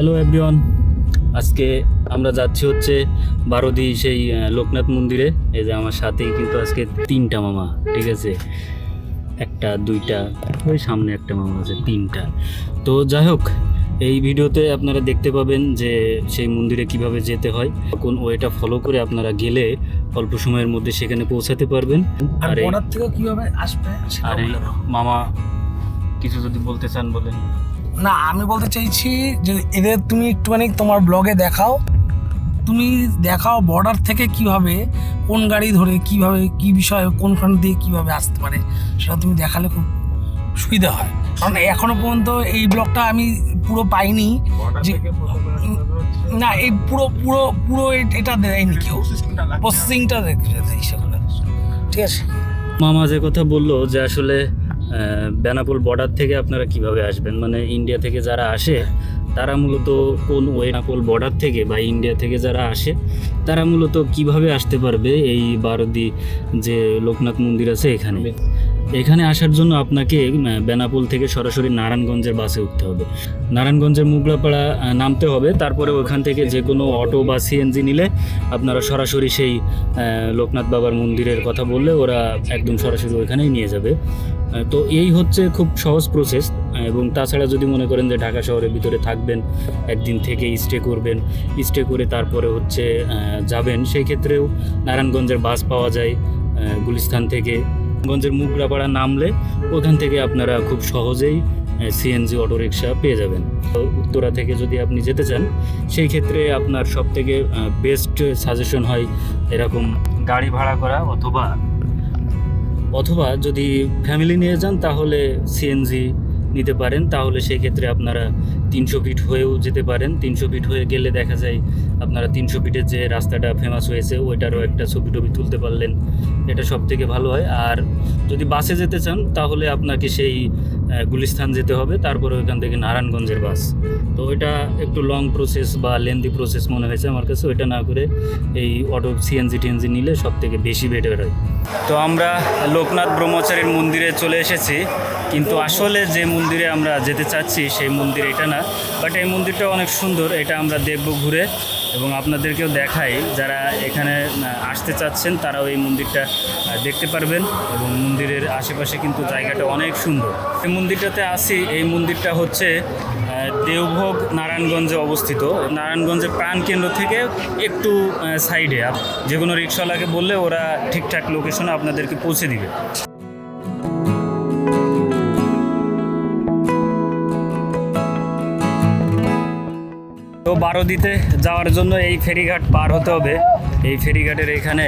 Hello everyone আজকে আমরা যাচ্ছি হচ্ছে বারোদি সেই লোকনাথ মন্দিরে। এই যে আমার সাথেই কিন্তু আজকে তিনটা মামা ঠিক আছে? একটা দুইটা ওই সামনে একটা মামা আছে তিনটা। তো যাই হোক এই ভিডিওতে আপনারা দেখতে পাবেন যে সেই মন্দিরে কীভাবে যেতে হয় কোন ওয়েটা ফলো করে আপনারা গেলে অল্প সময়ের মধ্যে সেখানে পৌঁছাতে পারবেন। আর থেকে কীভাবে আসবে আর। মামা কিছু যদি বলতে চান বলেন। না আমি বলতে চাইছি যে এদের তুমি একটুখানি তোমার ব্লগে দেখাও। তুমি দেখাও বর্ডার থেকে কীভাবে কোন গাড়ি ধরে কীভাবে কি বিষয় কোনখান দিয়ে কীভাবে আসতে পারে সেটা তুমি দেখালে খুব সুবিধা হয়। কারণ এখনও পর্যন্ত এই ব্লগটা আমি পুরো পাইনি যে না এই পুরো পুরো পুরো এটা দেয়নি কেউ। প্রসেসিংটা দেখে সেগুলো ঠিক আছে? মামা যে কথা বলল যে আসলে বেনাপোল বর্ডার থেকে আপনারা কীভাবে আসবেন? মানে ইন্ডিয়া থেকে যারা আসে, তারা মূলত কোন ওয়েনাপোল বর্ডার থেকে বা ইন্ডিয়া থেকে যারা আসে, তারা মূলত কীভাবে আসতে পারবে এই বারদি যে লোকনাথ মন্দির আছে এখানে? এখানে আসার জন্য আপনাকে বেনাপোল থেকে সরাসরি নারায়ণগঞ্জের বাসে উঠতে হবে। নারায়ণগঞ্জের মুগলাপাড়া নামতে হবে। তারপরে ওখান থেকে যে কোনো অটো বা সিএনজি নিলে আপনারা সরাসরি সেই লোকনাথ বাবার মন্দিরের কথা বললে ওরা একদম সরাসরি ওইখানেই নিয়ে যাবে। তো এই হচ্ছে খুব সহজ প্রসেস এবং তাছাড়া যদি মনে করেন যে ঢাকা শহরের ভিতরে থাকবেন একদিন থেকে স্টে করবেন স্টে করে তারপরে হচ্ছে যাবেন সেই ক্ষেত্রেও নারায়ণগঞ্জের বাস পাওয়া যায় আহ, গুলিস্তান থেকে। গঞ্জের মুগরাপাড়া নামলে ওখান থেকে আপনারা খুব সহজেই সিএনজি রিক্সা পেয়ে যাবেন। উত্তরা থেকে যদি আপনি যেতে চান, সেই ক্ষেত্রে আপনার সব থেকে বেস্ট সাজেশন হয় এরকম গাড়ি ভাড়া করা অথবা অথবা যদি ফ্যামিলি নিয়ে যান, তাহলে সিএনজি নিতে পারেন, তাহলে সেক্ষেত্রে আপনারা তিনশো ফিট হয়েও যেতে পারেন। তিনশো ফিট হয়ে গেলে দেখা যায় আপনারা তিনশো ফিটের যে রাস্তাটা ফেমাস হয়েছে, ওইটারও একটা ছবি টবি তুলতে পারলেন। এটা সব থেকে ভালো হয়। আর যদি বাসে যেতে চান, তাহলে আপনাকে সেই আহ, গুলিস্তান যেতে হবে তারপরে ওইখান থেকে নারায়ণগঞ্জের বাস। তো ওইটা একটু লং প্রসেস বা লেন্দি প্রসেস মনে হয়েছে আমার কাছে ওইটা না করে এই অটো সিএনজি টিএনজি নিলে সব থেকে বেশি বেটার হয়। তো আমরা লোকনাথ ব্রহ্মচারীর মন্দিরে চলে এসেছি কিন্তু আসলে যে মন্দিরে আমরা যেতে চাচ্ছি সেই মন্দির এটা না। বাট এই মন্দিরটা অনেক সুন্দর এটা আমরা দেখব ঘুরে এবং আপনাদেরকেও দেখাই যারা এখানে আসতে চাচ্ছেন তারাও এই মন্দিরটা দেখতে পারবেন এবং মন্দিরের আশেপাশে কিন্তু জায়গাটা অনেক সুন্দর। মন্দিরটাতে আসি, এই মন্দিরটা হচ্ছে দেওভোগ নারায়ণগঞ্জে অবস্থিত। নারায়ণগঞ্জের প্রাণকেন্দ্র থেকে একটু সাইডে। যে কোনো রিক্সাওয়ালাকে বললে ওরা ঠিকঠাক লোকেশনে আপনাদেরকে পৌঁছে দিবে। তো বারোদিতে যাওয়ার জন্য এই ফেরিঘাট পার হতে হবে। এই ফেরিঘাটের এখানে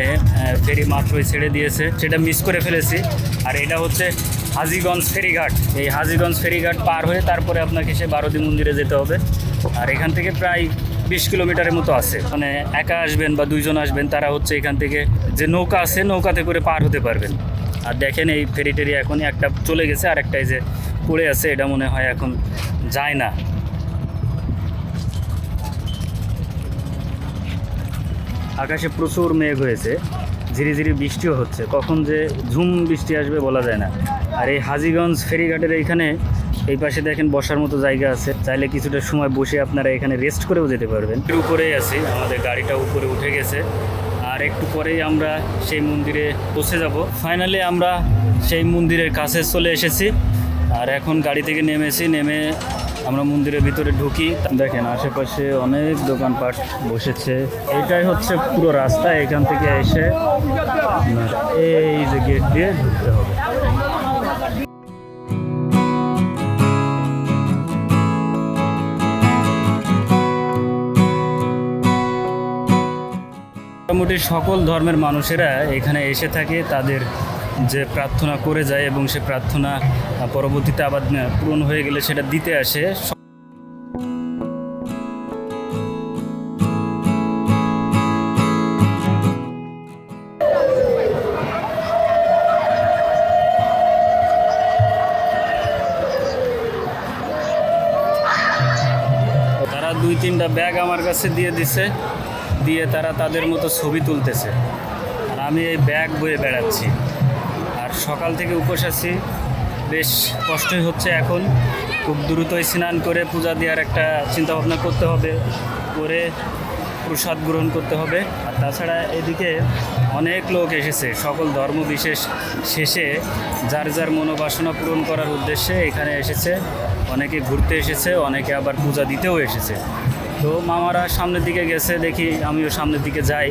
ফেরি মাত্রই ছেড়ে দিয়েছে। সেটা মিস করে ফেলেছি। আর এটা হচ্ছে হাজিগঞ্জ ফেরিঘাট। এই হাজিগঞ্জ ফেরিঘাট পার হয়ে তারপরে আপনাকে সে বারোদি মন্দিরে যেতে হবে। আর এখান থেকে প্রায় বিশ কিলোমিটারের মতো আছে। মানে একা আসবেন বা দুইজন আসবেন, তারা হচ্ছে এখান থেকে যে নৌকা আছে, নৌকাতে করে পার হতে পারবেন। আর দেখেন এই ফেরি টেরি এখন একটা চলে গেছে, আর একটাই যে পড়ে আছে, এটা মনে হয় এখন যায় না। আকাশে প্রচুর মেঘ হয়েছে। ধীরে ধীরে বৃষ্টিও হচ্ছে। কখন যে ঝুম বৃষ্টি আসবে বলা যায় না। আর এই হাজিগঞ্জ ফেরিঘাটের এইখানে এই পাশে দেখেন বসার মতো জায়গা আছে। চাইলে কিছুটা সময় বসে আপনারা এখানে রেস্ট করেও যেতে পারবেন। উপরেই আছি। আমাদের গাড়িটা উপরে উঠে গেছে। আর একটু পরেই আমরা সেই মন্দিরে পৌঁছে যাব। ফাইনালি আমরা সেই মন্দিরের কাছে চলে এসেছি। আর এখন গাড়ি থেকে নেমেছি। নেমে আমরা মন্দিরের ভিতরে ঢুকি। দেখেন, আশেপাশে অনেক দোকানপাট বসেছে। এটাই হচ্ছে পুরো রাস্তা, এখান থেকে এসে এই যে গেট দিয়ে ঢুকতে হবে। মোটামুটি সকল ধর্মের মানুষেরা এখানে এসে থাকে, তাদের যে প্রার্থনা করে যায় এবং সে প্রার্থনা পরবর্তীতে আবার পূরণ হয়ে গেলে সেটা দিতে আসে। তারা দুই তিনটা ব্যাগ আমার কাছে দিয়ে দিছে, দিয়ে তারা তাদের মতো ছবি তুলতেছে। আর আমি এই ব্যাগ বয়ে বেড়াচ্ছি। সকাল থেকে উপোস আছি। বেশ কষ্টই হচ্ছে এখন। খুব দ্রুতই স্নান করে পূজা দেওয়ার একটা চিন্তা ভাবনা করতে হবে। করে প্রসাদ গ্রহণ করতে হবে। আর তাছাড়া এদিকে অনেক লোক এসেছে। সকল ধর্ম বিশেষ শেষে যার যার মনোবাসনা পূরণ করার উদ্দেশ্যে এখানে এসেছে। অনেকে ঘুরতে এসেছে, অনেকে আবার পূজা দিতেও এসেছে। তো মামারা সামনের দিকে গেছে, দেখি আমিও সামনের দিকে যাই।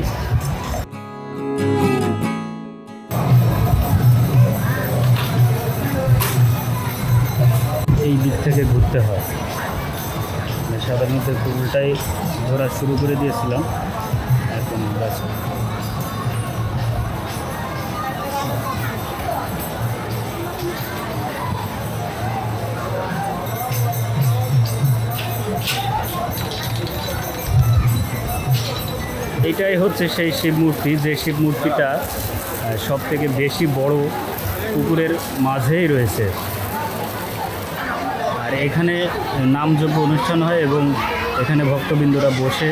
থেকে ঘুরতে হয়। মানে সাধারণত উল্টাই ঘোরা শুরু করে দিয়েছিলাম। এখন বাস এটাই হচ্ছে সেই শিব মূর্তি। যে শিব মূর্তিটা সব থেকে বেশি বড় পুকুরের মাঝেই রয়েছে। এখানে নামযজ্ঞ অনুষ্ঠান হয় এবং এখানে ভক্তবৃন্দরা বসে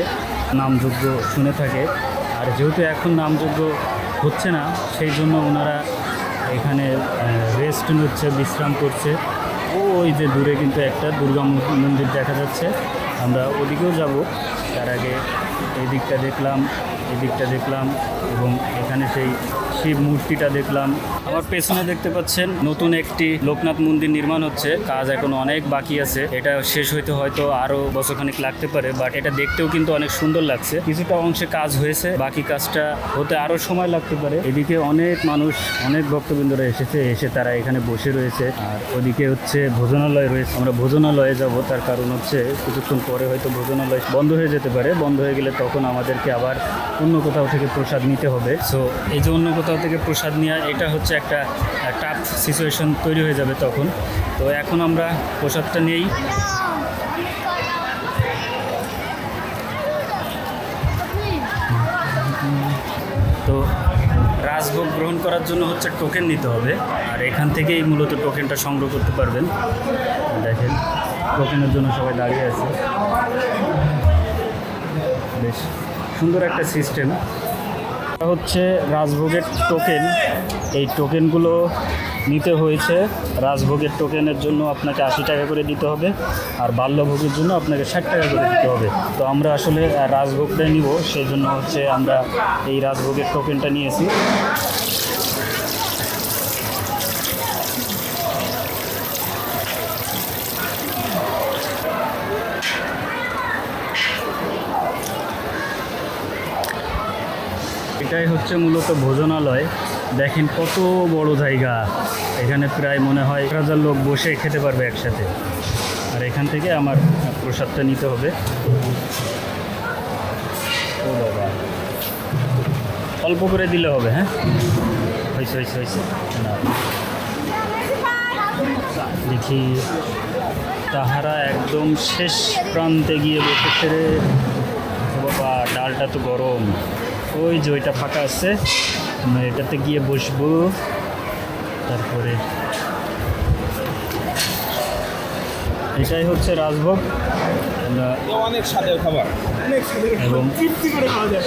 নামযজ্ঞ শুনে থাকে। আর যেহেতু এখন নামযজ্ঞ হচ্ছে না, সেই জন্য ওনারা এখানে রেস্ট নিচ্ছে, বিশ্রাম করছে। ও ওই যে দূরে কিন্তু একটা দুর্গা মন্দির দেখা যাচ্ছে। আমরা ওদিকেও যাব। তার আগে এই দিকটা দেখলাম এই দিকটা দেখলাম এবং এখানে সেই শিব মূর্তিটা দেখলাম। আমার পেছনে দেখতে পাচ্ছেন, নতুন একটি লোকনাথ মন্দির নির্মাণ হচ্ছে। কাজ এখন অনেক বাকি আছে। এটা শেষ হইতে হয়তো আরও বছরখানিক লাগতে পারে বাট এটা দেখতেও কিন্তু অনেক সুন্দর লাগছে। কিছুটা অংশে কাজ হয়েছে, বাকি কাজটা হতে আরও সময় লাগতে পারে। এদিকে অনেক মানুষ, অনেক ভক্তবৃন্দরা এসেছে, এসে তারা এখানে বসে রয়েছে। আর ওদিকে হচ্ছে ভোজনালয় রয়েছে। আমরা ভোজনালয়ে যাব, তার কারণ হচ্ছে কিছুক্ষণ পরে হয়তো ভোজনালয় বন্ধ হয়ে যেতে পারে। বন্ধ হয়ে গেলে তখন আমাদেরকে আবার অন্য কোথাও থেকে প্রসাদ নিতে হবে। সো এই যে অন্য কোথাও থেকে প্রসাদ নেওয়া এটা হচ্ছে একটা টাফ সিচুয়েশন তৈরি হয়ে যাবে তখন। তো এখন আমরা প্রসাদটা নেই তো রাজভোগ গ্রহণ করার জন্য হচ্ছে টোকেন নিতে হবে। আর এখান থেকেই মূলত টোকেনটা সংগ্রহ করতে পারবেন। দেখেন টোকেনের জন্য সবাই দাঁড়িয়ে আছে। বেশ সুন্দর একটা সিস্টেম হচ্ছে রাজভোগের টোকেন এই টোকেনগুলো নিতে হয়েছে। রাজভোগের টোকেনের জন্য আপনাকে আশি টাকা করে দিতে হবে আর বাল্যভোগের জন্য আপনাকে ষাট টাকা করে দিতে হবে। তো আমরা আসলে রাজভোগটাই নিব। সেই জন্য হচ্ছে আমরা এই রাজভোগের টোকেনটা নিয়েছি। এটাই হচ্ছে মূলত ভোজনালয়। দেখেন কত বড় জায়গা। এখানে প্রায় মনে হয় এক হাজার লোক বসে খেতে পারবে একসাথে। আর এখান থেকে আমার প্রসাদটা নিতে হবে। ও বাবা। অল্প করে দিলে হবে হ্যাঁ? হয়েছে হয়েছে হয়েছে। না। দেখি। তাহারা একদম শেষ প্রান্তে গিয়ে বসেছে রে বাবা, ডালটা তো গরম। ওই যে ওইটা ফাঁকা আছে। আমরা এটাতে গিয়ে বসবো। তারপরে এটাই হচ্ছে রাজভোগ। অনেক স্বাদের খাবার। এবং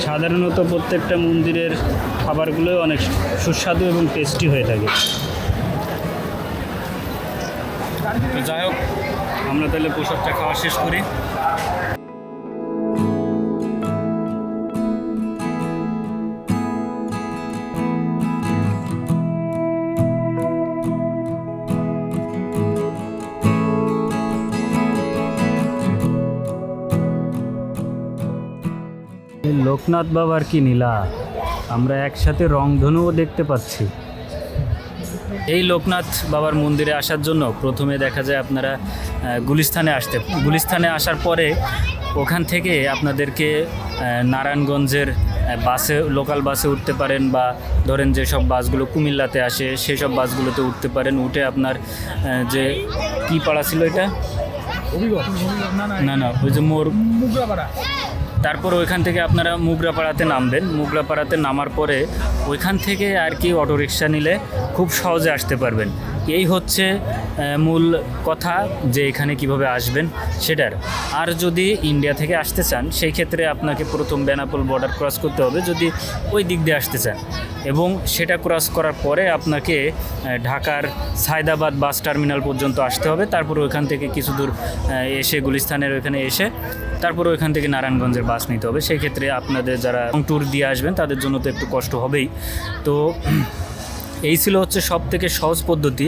সাধারণত প্রত্যেকটা মন্দিরের খাবারগুলোই অনেক সুস্বাদু এবং টেস্টি হয়ে থাকে। তো যাই হোক আমরা তাহলে পোশাকটা খাওয়া শেষ করি। লোকনাথ বাবার কি নীলা? আমরা একসাথে রংধনুও দেখতে পাচ্ছি। এই লোকনাথ বাবার মন্দিরে আসার জন্য প্রথমে দেখা যায় আপনারা গুলিস্থানে আসতে গুলিস্থানে আসার পরে ওখান থেকে আপনাদেরকে নারায়ণগঞ্জের বাসে লোকাল বাসে উঠতে পারেন বা ধরেন যেসব বাসগুলো কুমিল্লাতে আসে সেই সব বাসগুলোতে উঠতে পারেন। উঠে আপনার যে কি পাড়া ছিল এটা? না না ওই যে মোর তারপর ওইখান থেকে আপনারা মুগরাপাড়াতে নামবেন। মুগরাপাড়াতে নামার পরে ওইখান থেকে আর কি অটোরিকশা নিলে খুব সহজে আসতে পারবেন। এই হচ্ছে মূল কথা যে এখানে কীভাবে আসবেন সেটার। আর যদি ইন্ডিয়া থেকে আসতে চান, সেই ক্ষেত্রে আপনাকে প্রথম বেনাপোল বর্ডার ক্রস করতে হবে যদি ওই দিক দিয়ে আসতে চান। এবং সেটা ক্রস করার পরে আপনাকে ঢাকার সায়দাবাদ বাস টার্মিনাল পর্যন্ত আসতে হবে। তারপর ওইখান থেকে কিছু দূর এসে গুলিস্তানের ওইখানে এসে তারপর ওইখান থেকে নারায়ণগঞ্জের বাস নিতে হবে। সেই ক্ষেত্রে আপনাদের যারা ট্যুর দিয়ে আসবেন, তাদের জন্য তো একটু কষ্ট হবেই। তো এই ছিল হচ্ছে সব থেকে সহজ পদ্ধতি।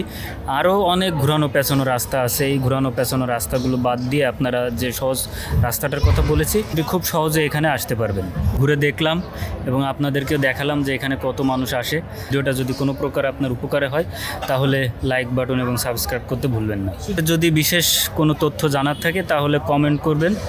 আরও অনেক ঘোরানো পেছানো রাস্তা আছে। এই ঘোরানো পেছানো রাস্তাগুলো বাদ দিয়ে আপনারা যে সহজ রাস্তাটার কথা বলেছি এটি খুব সহজে এখানে আসতে পারবেন। ঘুরে দেখলাম এবং আপনাদেরকেও দেখালাম যে এখানে কত মানুষ আসে। ভিডিওটা যদি কোনো প্রকার আপনার উপকারে হয়, তাহলে লাইক বাটন এবং সাবস্ক্রাইব করতে ভুলবেন না। যদি বিশেষ কোনো তথ্য জানার থাকে, তাহলে কমেন্ট করবেন।